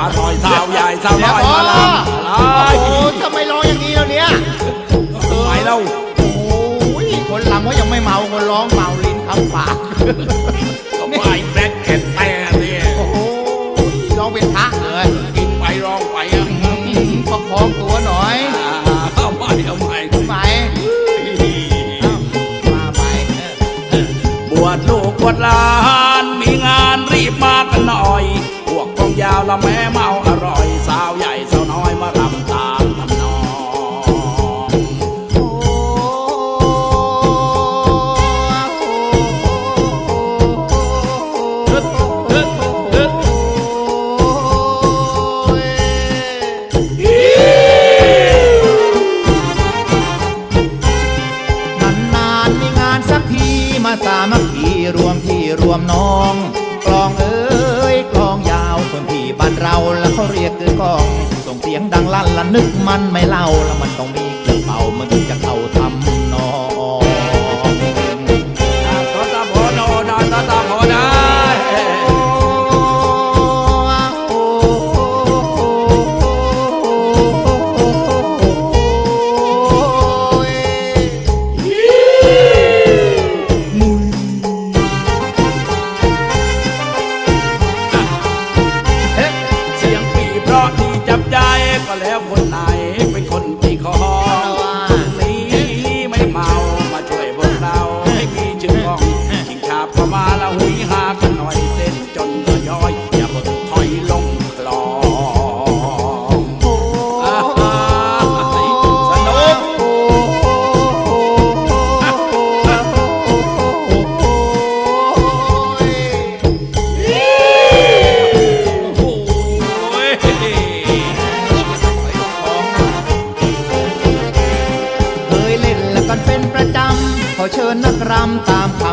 อาถอยสาวใหญ่สาวน้อยมาลำโอ้ไโทำไมร้องอย่างนี้แล้วเนี่ยปแล้วโอ้ยคนลำเขายังไม่เมาคนร้องเมาลิ้นคำปากต้องแบล็คแคนแต่เนี่ยโอ้โร้องเป็นพระเลยกินไปร้องไปอะประคองตัว แม่เมาอร่อยสาวใหญ่สาวน้อยมารำตามทำนองฮึดฮึดฮึดนานๆมีงานสักทีมาสามัคคีรวมพี่รวมน้องกลองเอ้ เขาเรียกคือกอง ส่งเสียงดังลั่นละนึกมันไม่เล่าแล้วมันต้องมีเครื่องเป่ามันถึงจะเข้าทา buena.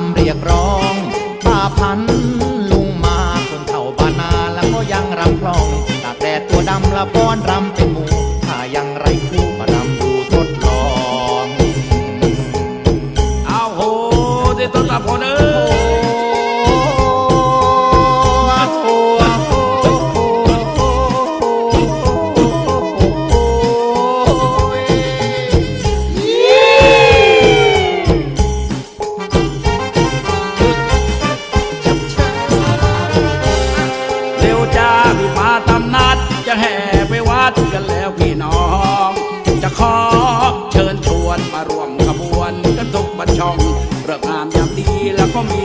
ำเรียกร้องป้าพันลุงมาคนเฒ่าบานาแล้วก็ยังรำคลองตาแต่ตัวดำละป้อนรำเป็นหมู บ้านช่องเลิกงามยามดีแล้วก็มี